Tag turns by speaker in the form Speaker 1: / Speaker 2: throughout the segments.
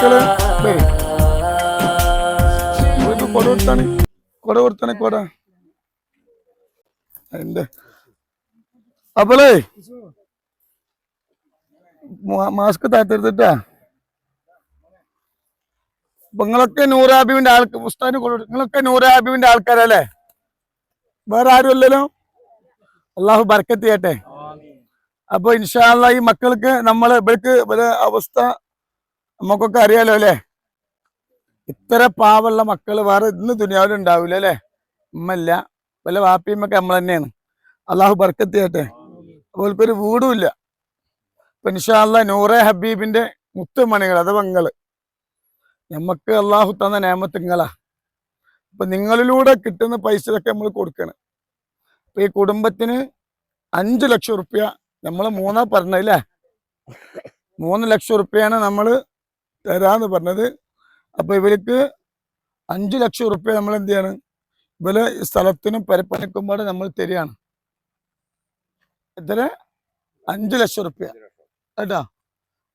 Speaker 1: കൊട കൊടുത്താണ്. കൊട കൊടുത്താണ് കൊട. എന്റെ അപ്പോളേ മാസ്ക് താത്തെടുത്തിട്ടാ നിങ്ങളൊക്കെ നൂറാബിന്റെ ആൾക്ക് ഉസ്താന് നിങ്ങളൊക്കെ നൂറാബിന്റെ ആൾക്കാരല്ലേ? വേറെ ആരും അല്ലല്ലോ അള്ളാഹു ബർക്കത്ത് ചെയ്യട്ടെ. അപ്പൊ ഇൻഷാല്ല ഈ മക്കൾക്ക് നമ്മൾ ഇവർക്ക് അവസ്ഥ നമുക്കൊക്കെ അറിയാലോ അല്ലേ? ഇത്ര പാവമുള്ള മക്കൾ വേറെ ഇന്ന് ദുനിയാവിൽ ഉണ്ടാവില്ല അല്ലേ? ഉമ്മല്ല. വല്ല വാപ്പിയമ്മൊക്കെ നമ്മൾ തന്നെയാണ്. അള്ളാഹു ബർക്കത്ത് ചെയ്യട്ടെ ഒരു വീടും ഇല്ല. ഇൻഷാല്ല നൂറെ ഹബീബിന്റെ മുത്തുമണികൾ അത് പെങ്ങൾ. നമുക്ക് അള്ളാഹു തന്ന നേമത്തിങ്ങളാ അപ്പൊ നിങ്ങളിലൂടെ കിട്ടുന്ന പൈസയൊക്കെ നമ്മൾ കൊടുക്കണം. അപ്പൊ ഈ കുടുംബത്തിന് അഞ്ചു ലക്ഷം റുപ്യ നമ്മൾ മൂന്നാ പറഞ്ഞല്ലേ മൂന്ന് ലക്ഷം റുപ്യാണ് നമ്മൾ തരാന്ന് പറഞ്ഞത്. അപ്പൊ ഇവർക്ക് അഞ്ചു ലക്ഷം ഉറുപ്പ്യ നമ്മൾ എന്ത് ചെയ്യാണ് ഇവർ സ്ഥലത്തിനും പരപ്പണിക്കുമ്പോൾ നമ്മൾ തരികയാണ്. എത്ര അഞ്ചു ലക്ഷം ഉറുപ്പ്യ കേട്ടാ?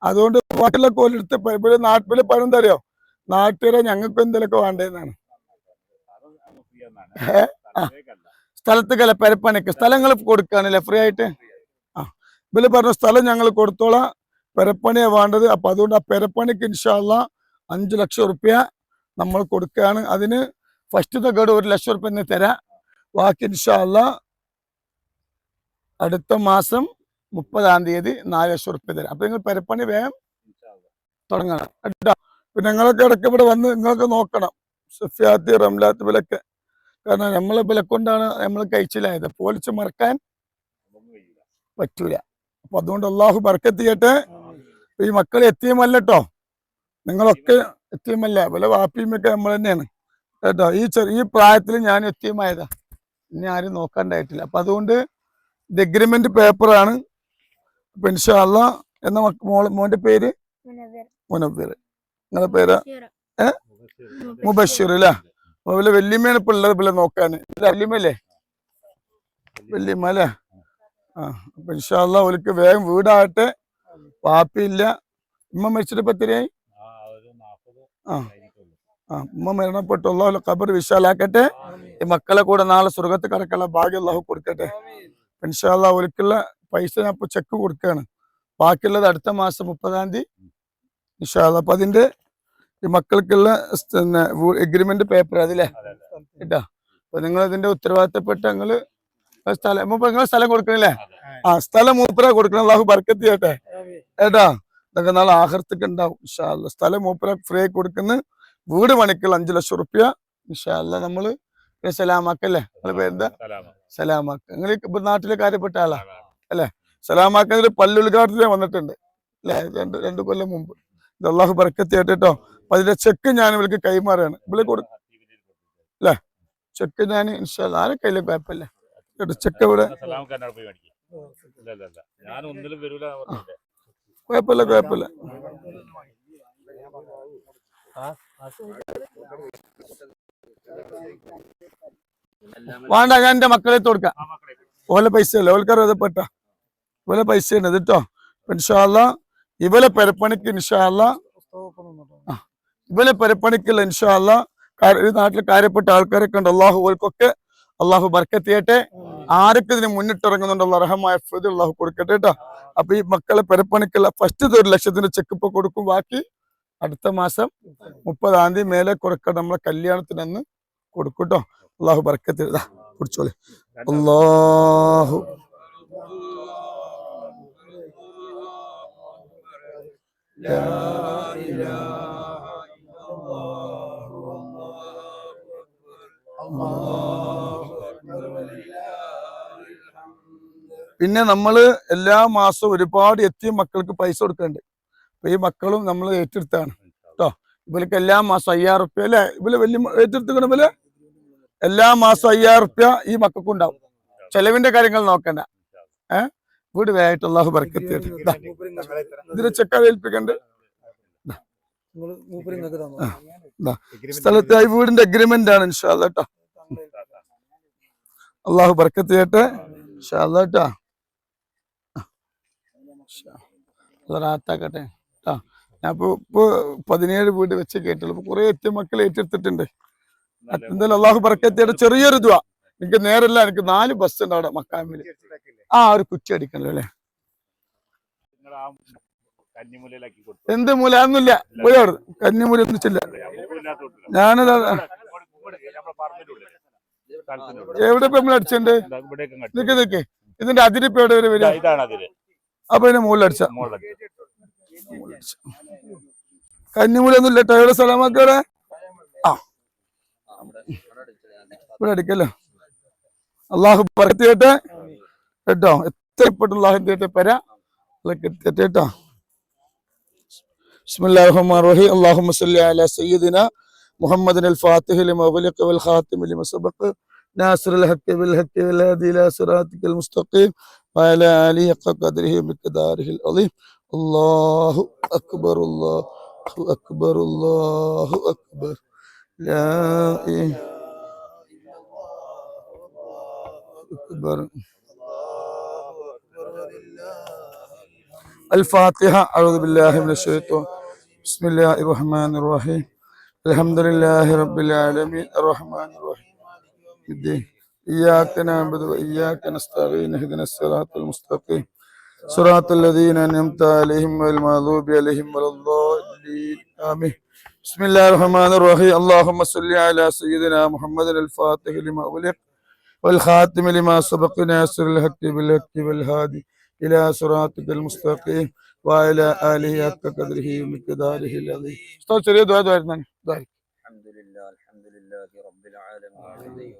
Speaker 1: അതുകൊണ്ട് ബാക്കിയുള്ള കോലെടുത്ത് ഇവിടെ നാട്ടിൽ പണം തരുമോ നാട്ടുകാരെ ഞങ്ങൾക്ക് എന്തെങ്കിലുമൊക്കെ വേണ്ടതെന്നാണ് സ്ഥലത്ത് കല സ്ഥലത്തേക്കല്ല. പരപ്പണിക്ക് സ്ഥലങ്ങൾ കൊടുക്കുകയാണല്ലേ ഫ്രീ ആയിട്ട്? ആ. ഇവർ പറഞ്ഞ സ്ഥലം ഞങ്ങൾ കൊടുത്തോളാം. പെരപ്പണിയാ വേണ്ടത്. അപ്പൊ അതുകൊണ്ട് ആ പെരപ്പണിക്ക് ഇൻഷാല്ല അഞ്ച് ലക്ഷം റുപ്യ നമ്മൾ കൊടുക്കുകയാണ്. അതിന് ഫസ്റ്റ് ഗഡ് ഒരു ലക്ഷം റുപ്യ തന്നെ തരാം. ബാക്കി ഇൻഷാല്ല അടുത്ത മാസം മുപ്പതാം തീയതി നാല് ലക്ഷം റുപ്യ തരാം. അപ്പൊ നിങ്ങൾ പെരപ്പണി വേഗം തുടങ്ങണം. കേട്ടോ? പിന്നെ നിങ്ങളൊക്കെ ഇടയ്ക്ക് ഇവിടെ വന്ന് നിങ്ങൾക്ക് നോക്കണം. സുഫിയാത്തി റംലാത്ത് ഇവലൊക്കെ കാരണം നമ്മളെ ഇവലെ കൊണ്ടാണ് നമ്മൾ കഴിച്ചിലായത്. പോലിച്ച് മറക്കാൻ പറ്റൂല. അപ്പൊ അതുകൊണ്ട് അള്ളാഹു ബർക്കത്ത് ചെയ്യട്ടെ. ഈ മക്കൾ എത്തിയമല്ലോ നിങ്ങളൊക്കെ എത്തിയുമല്ല. വല്ല വാപ്പിയുമൊക്കെ നമ്മൾ തന്നെയാണ്. കേട്ടോ? ഈ ചെറിയ ഈ പ്രായത്തിൽ ഞാൻ എത്തിയുമായതാ. ഇനി ആരും നോക്കാണ്ടായിട്ടില്ല. അപ്പൊ അതുകൊണ്ട് ഇത് എഗ്രിമെന്റ് പേപ്പറാണ് അപ്പൊ ഇൻഷാല്ല എന്ന മോളെ മോന്റെ പേര്? മുനബീർ നിങ്ങളെ പേര്? മുബഷീർ. അല്ലേ അതുപോലെ വല്യമ്മയാണ് ഇപ്പൊ ഉള്ളത് നോക്കാൻ വല്യമ്മല്ലേ വല്യമ്മ അല്ലേ ആ അപ്പൊ ഇൻഷാല്ല ഓലിക്ക് വേഗം വീടാകട്ടെ. പാപ്പിയില്ല ഉമ്മ മരിച്ചിട്ട് ഇപ്പൊ ആ ആ. ഉമ്മ മരണപ്പെട്ടുള്ള ഖബർ വിശാലാക്കട്ടെ. ഈ മക്കളെ കൂടെ നാളെ സ്വർഗത്ത് കടക്കാനുള്ള ഭാഗ്യം അള്ളാഹു കൊടുക്കട്ടെ. ഇൻഷാല്ല ഒരിക്കലുള്ള പൈസ ഞാൻ ഇപ്പൊ ചെക്ക് കൊടുക്കുകയാണ് ബാക്കിയുള്ളത് അടുത്ത മാസം മുപ്പതാം തീയതി. ഇൻഷാല്ല അപ്പൊ അതിന്റെ ഈ മക്കൾക്കുള്ള എഗ്രിമെന്റ് പേപ്പർ അതില്ലേ? കേട്ടോ അപ്പൊ നിങ്ങൾ അതിന്റെ ഉത്തരവാദിത്തപ്പെട്ട നിങ്ങൾ സ്ഥലം. മൂപ്പ നിങ്ങൾ സ്ഥലം കൊടുക്കണില്ലേ? ആ. സ്ഥലം മൂപ്പര കൊടുക്കണം. അള്ളാഹു ബർക്കത്ത് ചെയ്യട്ടെ. ഏട്ടാ ഇതൊക്കെ നാളെ ആഹർത്തൊക്കെ ഉണ്ടാവും ഇൻഷാല്ല സ്ഥലം മൂപ്പര ഫ്രീ ആയി കൊടുക്കുന്ന. വീട് പണിക്കുള്ള അഞ്ചു ലക്ഷം റുപ്യ. ഇൻഷാല്ല നമ്മൾ പിന്നെ സലാമാക്കല്ലേ നിങ്ങളെ പേരെന്താ? സലാമാക്ക. നിങ്ങൾ ഇപ്പൊ നാട്ടിലെ കാര്യപ്പെട്ട ആളാ? അല്ലെ? സലാമാക്ക ഒരു പല്ലുദ്ഘാടനത്തിന് വന്നിട്ടുണ്ട്. അല്ലെ? രണ്ട് രണ്ട് കൊല്ലം മുമ്പ്. ഇത് അള്ളാഹു ബർക്കത്ത് ചെയ്യട്ടെ കേട്ടോ അപ്പൊ അതിന്റെ ചെക്ക് ഞാൻ ഇവർക്ക് കൈമാറുകയാണ് ഇവിടെ അല്ലേ? ചെക്ക് ഞാൻ ഇൻഷാല്ല ആരെ കയ്യിലും കുഴപ്പമില്ല. കേട്ടോ ചെക്ക് ഇവിടെ. കുഴപ്പമില്ല കുഴപ്പമില്ല. വേണ്ട ഞാൻ എന്റെ മക്കളെ കൊടുക്കാം. ഓലെ പൈസ അല്ലേ? ഓൽക്കാർ അറിയപ്പെട്ട ഇവലെ പൈസ ഉണ്ട് കേട്ടോ ഇൻഷാല്ല ഇവലെ പെരപ്പണിക്ക് ഇൻഷാല്ല ഇവലെ പെരപ്പണിക്കുള്ള ഇൻഷാല്ല ഈ നാട്ടിൽ കാര്യപ്പെട്ട ആൾക്കാരൊക്കെ ഉണ്ട്. അള്ളാഹു ഓൽക്കൊക്കെ അള്ളാഹു ബർക്കത്ത് ചെയ്യട്ടെ. ആരൊക്കെ ഇതിന് മുന്നിട്ടിറങ്ങുന്നുണ്ടല്ലോ അർഹമായ അള്ളാഹു കൊടുക്കട്ടെ കേട്ടോ. അപ്പൊ ഈ മക്കളെ പെരപ്പണിക്കുള്ള ഫസ്റ്റ് ഒരു ലക്ഷത്തിന്റെ ചെക്ക് ഇപ്പൊ കൊടുക്കും. ബാക്കി അടുത്ത മാസം മുപ്പതാം തീയതി മേലെ കൊടുക്കണം നമ്മളെ കല്യാണത്തിന് അന്ന് കൊടുക്കും അള്ളാഹു ബർക്കത്ത് ചെയ്താ കുടിച്ചോളെ. അള്ളാഹു. പിന്നെ നമ്മൾ എല്ലാ മാസവും ഒരുപാട് എത്തിയ മക്കൾക്ക് പൈസ കൊടുക്കുന്നുണ്ട് അപ്പൊ ഈ മക്കളും നമ്മൾ ഏറ്റെടുത്താണ്. കേട്ടോ ഇവർക്ക് എല്ലാ മാസം അയ്യായിരം റുപ്യ അല്ലെ? ഇവർ വലിയ ഏറ്റെടുത്തുക്കണം എല്ലാ മാസവും അയ്യായിരം റുപ്യ ഈ മക്കൾക്കും ഉണ്ടാവും ചെലവിന്റെ കാര്യങ്ങൾ നോക്കണ്ട. ഏ? വീട് വേഗമായിട്ട് അള്ളാഹു ബർക്കത്തി ഇതിനെ ദാ, ഇതിന് ചെക്ക ഏൽപ്പിക്കണ്ട്. സ്ഥലത്ത് വീടിന്റെ അഗ്രിമെന്റ് ആണ് ഇൻഷാല്ല കേട്ടോ അള്ളാഹു ബർക്കത്ത് ചെയ്യട്ടെ. ഇൻഷാല്ലാ കേട്ടോ റാത്താക്കട്ടെ കേട്ടോ ഞാൻ ഇപ്പൊ ഇപ്പൊ പതിനേഴ് വീട് വെച്ച് കേട്ടുള്ളൂ ഇപ്പൊ കുറെ എത്തിയ മക്കൾ ഏറ്റെടുത്തിട്ടുണ്ട് എന്തായാലും അള്ളാഹു പറക്കത്തിയുടെ ചെറിയൊരു ഇതുവാ എനിക്ക് നേരല്ല എനിക്ക് നാല് ബസ് ഉണ്ട് അവിടെ മക്കാമിൽ ആ ഒരു കുറ്റി അടിക്കണല്ലോ അല്ലേ
Speaker 2: ആ
Speaker 1: എന്ത് മൂല ഒന്നുമില്ല പോയി അവിടെ കന്നിമൂല ഒന്നും ചെല്ല
Speaker 2: നമുക്കില്ലാത്തോട്ടില്ല.
Speaker 1: ഞാനത്. എവിടെ ഇപ്പൊ നമ്മൾ
Speaker 2: അടിച്ചിട്ടുണ്ട്
Speaker 1: നിക്ക് നിക്ക് ഇതിന്റെ അതിരിപ്പ് എവിടെ വരെ വരിക അപ്പൊ ഇതിന്റെ മുകളിൽ അടിച്ച
Speaker 2: മുകളിലേക്ക്
Speaker 1: കന്നിമൂല ഒന്നും ഇല്ല ടയർ സ്ഥലമാക്കവിടെ ആ ഇവിടെ അടിക്കല്ലോ അള്ളാഹു പറത്തിയിട്ട് കേട്ടോ എത്രപ്പെട്ട അള്ളാഹു എത്തിയിട്ട് പര അതൊക്കെ എത്തിയിട്ട് കേട്ടോ بسم الله الرحمن الرحيم اللهم صل على سيدنا محمد الفاتح لما أغلق والخاتم لما سبق ناصر الحق بالحق والهادي إلى صراطك المستقيم وعلى آله حق قدره العظيم. الله أكبر الله أكبر الله أكبر. لا إله أكبر الفاتحة أعوذ بالله من الشيطان. بسم الله الرحمن الرحيم. الحمد لله رب العالمين. الرحمن الرحيم. الدين إياك نعبد وإياك نستعين اهدنا الصراط المستقيم صراط الذين أنعمت عليهم والمغضوب عليهم ولا الضالين آمين بسم الله الرحمن الرحيم اللهم صل على سيدنا محمد الفاتح لما أغلق والخاتم لما سبق ناصر الحق بالحق والهادي إلى صراطك المستقيم وعلى آله حق قدره ومقداره العظيم استغفر الله دعاء دعاء
Speaker 3: الحمد لله الحمد لله رب العالمين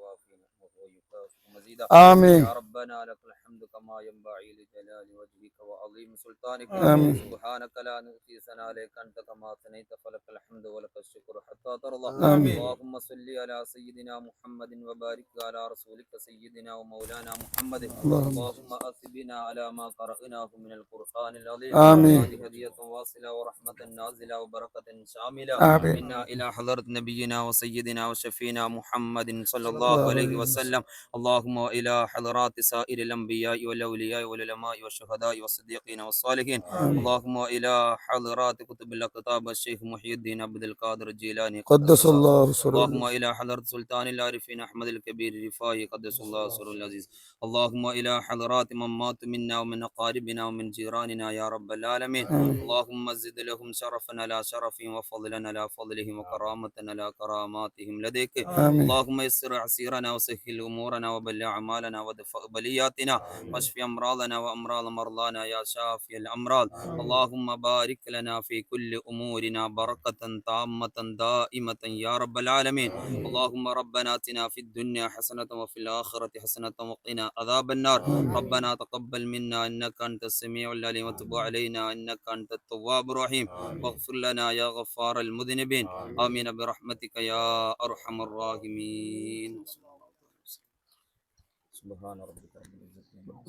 Speaker 3: مزيدا
Speaker 1: آمين
Speaker 3: يا ربنا لك الحمد كما ينبغي لجلال وجهك وعظيم سلطانك.
Speaker 1: آمين.
Speaker 3: سبحانك لا نؤتي ثناء عليك أنت كما ثنيت فلك الحمد ولك الشكر حتى ترضى.
Speaker 1: آمين.
Speaker 3: اللهم صل على سيدنا محمد وبارك على رسولك سيدنا ومولانا محمد.
Speaker 1: اللهم
Speaker 3: أثبنا على ما قرأناه من القرآن العظيم.
Speaker 1: آمين.
Speaker 3: هدية واصلة ورحمة نازلة وبركة شاملة.
Speaker 1: آمين.
Speaker 3: إلى حضرة نبينا وسيدنا وشفينا محمد صلى الله عليه وسلم. اللهم وإلى حضرات سائر الأنبياء والأولياء والعلماء والشهداء والصديقين والصالحين. اللهم وإلى حضرات كتب الكتاب الشيخ محي الدين عبد القادر الجيلاني
Speaker 1: قدس الله.
Speaker 3: اللهم
Speaker 1: سره
Speaker 3: إلى حضرة سلطان العارفين أحمد الكبير الرفاعي قدس الله سره العزيز. اللهم إلى حضرات من مات منا ومن أقاربنا ومن جيراننا يا رب العالمين. اللهم زد لهم شرفا على شرفهم وفضلا على فضلهم وكرامة على كراماتهم لديك. اللهم يسر عسيرنا وسهل أمورنا وبلغ أعمالنا ودفع بلياتنا. واشف أمراضنا وأمراض مرضانا يا شافي الأمراض. اللهم بارك لنا في كل أمورنا بركة تامة دائمة يا رب العالمين. اللهم ربنا آتنا في الدنيا حسنة وفي الآخرة حسنة وقنا عذاب النار. ربنا تقبل منا إنك أنت السميع العليم. وتب علينا إنك أنت التواب الرحيم. واغفر لنا يا غفار المذنبين. آمين. برحمتك يا أرحم الراحمين.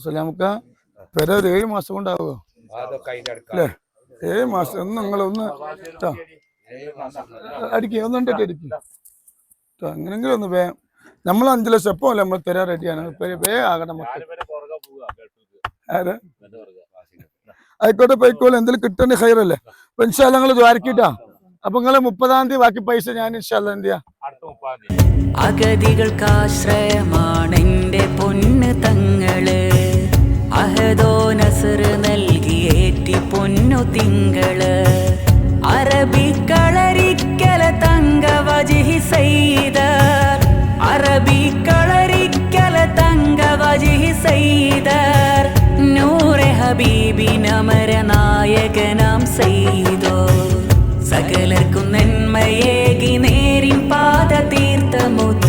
Speaker 1: സലാമുക്ക പെര ഒരു ഏഴ് മാസം കൊണ്ടാവോ അല്ലേ? ഏഴ് മാസം. ഒന്ന് നിങ്ങൾ ഒന്ന് ട്ടോ. അടിക്കുക ഒന്ന് അടിക്കുക ട്ടോ, അങ്ങനെങ്കിലും ഒന്ന് വേ നമ്മൾ അഞ്ചു ലക്ഷം എപ്പോ അല്ലേ നമ്മൾ പെര റെഡിയാണ് വേ ആകണം ആര്. ആയിക്കോട്ടെ പോയിക്കോളെ. എന്തെങ്കിലും കിട്ടണ ഹൈറല്ലേ അപ്പൊ ഇൻഷാല്ല നിങ്ങൾ ദ്വാരക്കിട്ടാ. അപ്പൊ നിങ്ങൾ മുപ്പതാം തീയതി ബാക്കി പൈസ ഞാൻ ഇൻഷാല്ല എന്ത് ചെയ്യാ?
Speaker 2: അടുത്ത
Speaker 4: പൊന്നു അറബി അറബിക്കളരിക്കല തങ്ക വജിഹി അറബി അറബിക്കളരിക്കല തങ്ക വജിഹി നൂറെ ഹബീബിനമര നായകനാം ചെയ്തോ സകലർക്കും നന്മയേകി നേരിൻ പാത തീർത്ത മുത്ത്